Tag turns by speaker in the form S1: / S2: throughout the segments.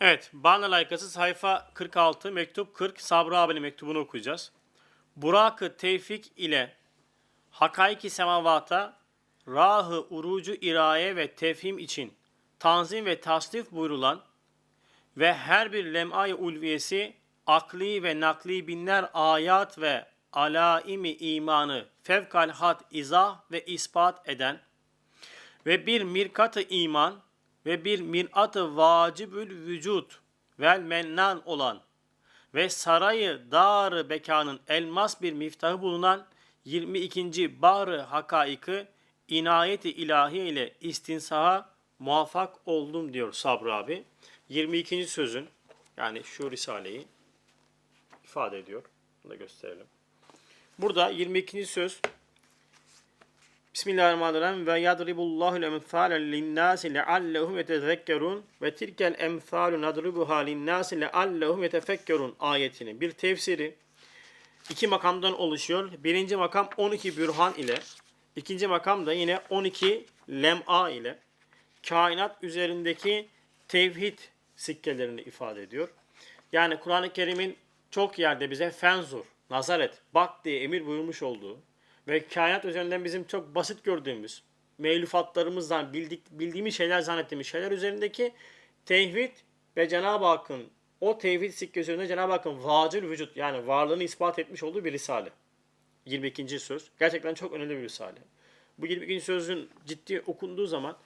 S1: Evet, Bana Layıkası sayfa 46, mektup 40, Sabri abinin mektubunu okuyacağız. Burak-ı Tevfik ile Hakaiki Semavata, Rahı Urucu İraye ve Tefhim için tanzim ve tasnif buyurulan ve her bir lem'ay ulviyesi akli ve nakli binler ayat ve alaimi imanı fevkalhat izah ve ispat eden ve bir mirkat-ı iman ve bir mirat-ı vacibül vücut vel mennan olan ve sarayı dar bekanın elmas bir miftahı bulunan 22. Bahr-ı Hakaik'ı inayeti ilahi ile istinsaha muvaffak oldum diyor Sabri abi. 22. sözün yani şu risaleyi ifade ediyor. Bunu da gösterelim. Burada 22. söz Bismillahirrahmanirrahim ve yadribullahu emsale linnâsi leallehum yetezekkerun ve tilkel emsalu nadribuha linnâsi leallehum yetefekkerun ayetini bir tefsiri iki makamdan oluşuyor. Birinci makam 12 bürhan ile ikinci makam da yine 12 lem'a ile kainat üzerindeki tevhid sikkelerini ifade ediyor. Yani Kur'an-ı Kerim'in çok yerde bize fenzur, nazar et, bak diye emir buyurmuş olduğu ve kainat üzerinden bizim çok basit gördüğümüz, meylufatlarımızdan bildik, bildiğimiz şeyler zannettiğimiz şeyler üzerindeki tevhid ve Cenab-ı Hakk'ın o tevhid sikke üzerinde Cenab-ı Hakk'ın vacil vücut yani varlığını ispat etmiş olduğu bir risale. 22. söz. Gerçekten çok önemli bir risale. Bu 22. sözün ciddi okunduğu zaman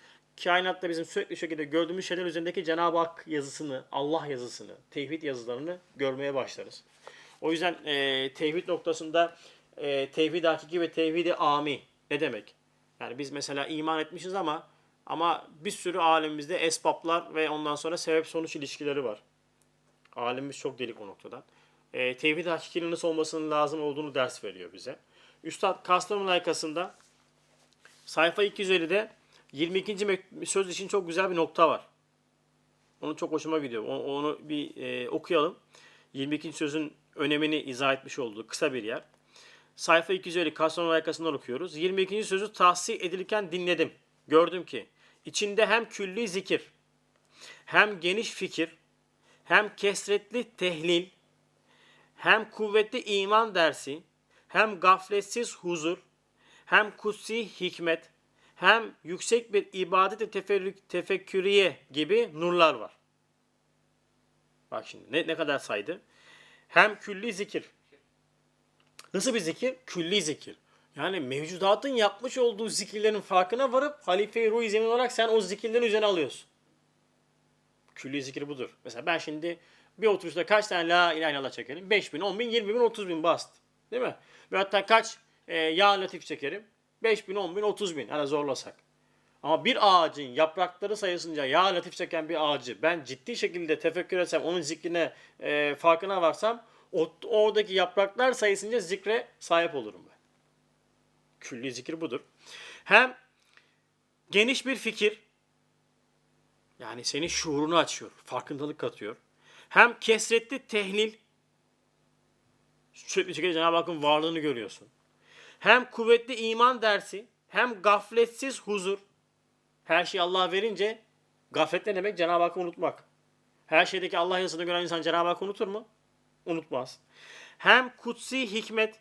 S1: kainatta bizim sürekli şekilde gördüğümüz şeyler üzerindeki Cenab-ı Hak yazısını, Allah yazısını, tevhid yazılarını görmeye başlarız. O yüzden e, tevhid noktasında e, tevhid hakiki ve tevhid-i ami ne demek? Yani biz mesela iman etmişiz ama ama bir sürü alemimizde esbaplar ve ondan sonra sebep sonuç ilişkileri var. Alemimiz çok delik o noktadan. E, tevhid hakikinin nasıl olmasının lazım olduğunu ders veriyor bize. Üstad Kastamonu layıkasında sayfa 250'de 22. mek- söz için çok güzel bir nokta var. Onu çok hoşuma gidiyor. Onu, onu bir e, okuyalım. 22. sözün önemini izah etmiş olduğu kısa bir yer. Sayfa 250 Kastamonu layıkasından okuyoruz. 22. sözü tahsis edilirken dinledim. Gördüm ki içinde hem külli zikir, hem geniş fikir, hem kesretli tehlil, hem kuvvetli iman dersi, hem gafletsiz huzur, hem kutsi hikmet, hem yüksek bir ibadet ve tefekküriye gibi nurlar var. Bak şimdi ne, ne kadar saydı. Hem külli zikir. Nasıl bir zikir? Külli zikir. Yani mevcudatın yapmış olduğu zikirlerin farkına varıp halife-i ruh zemin olarak sen o zikirlerin üzerine alıyorsun. Külli zikir budur. Mesela ben şimdi bir oturuşta kaç tane la ilahe illallah çekerim? 5 bin, 10 bin, 20 bin, 30 bin bast. Değil mi? Ve hatta kaç e, ya latif çekerim? 5 bin, 10 bin, 30 bin. Hani zorlasak. Ama bir ağacın yaprakları sayısınca ya latif çeken bir ağacı ben ciddi şekilde tefekkür etsem, onun zikrine e, farkına varsam o, oradaki yapraklar sayısınca zikre sahip olurum ben. Külli zikir budur. Hem geniş bir fikir, yani senin şuurunu açıyor, farkındalık katıyor. Hem kesretli tehlil, sürekli şekilde Cenab-ı Hakk'ın varlığını görüyorsun. Hem kuvvetli iman dersi, hem gafletsiz huzur. Her şeyi Allah verince gaflet ne demek? Cenab-ı Hakk'ı unutmak. Her şeydeki Allah yazısını gören insan Cenab-ı Hakk'ı unutur mu? Unutmaz. Hem kutsi hikmet,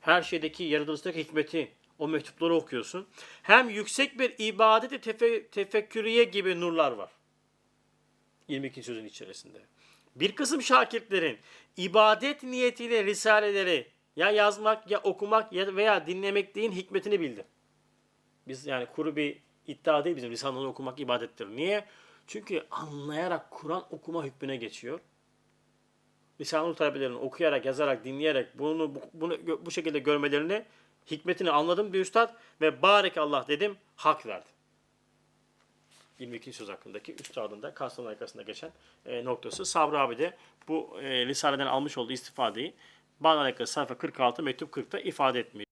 S1: her şeydeki yaratılıştaki hikmeti, o mektupları okuyorsun. Hem yüksek bir ibadet tefe, tefekkürüye gibi nurlar var. 22. sözün içerisinde. Bir kısım şakirtlerin ibadet niyetiyle risaleleri ya yazmak ya okumak ya veya dinlemek değil hikmetini bildi. Biz yani kuru bir iddia değil bizim lisanını okumak ibadettir. Niye? Çünkü anlayarak Kur'an okuma hükmüne geçiyor. Lisanul talebelerin okuyarak, yazarak, dinleyerek bunu bu, bunu bu şekilde görmelerini hikmetini anladım bir üstad ve barek Allah dedim hak verdi. 22. söz hakkındaki üstadın da Kastamonu arkasında geçen e, noktası. Sabri abi de bu e, lisaneden almış olduğu istifadeyi Bağla alakası sayfa 46 mektup 40'ta ifade etmiş.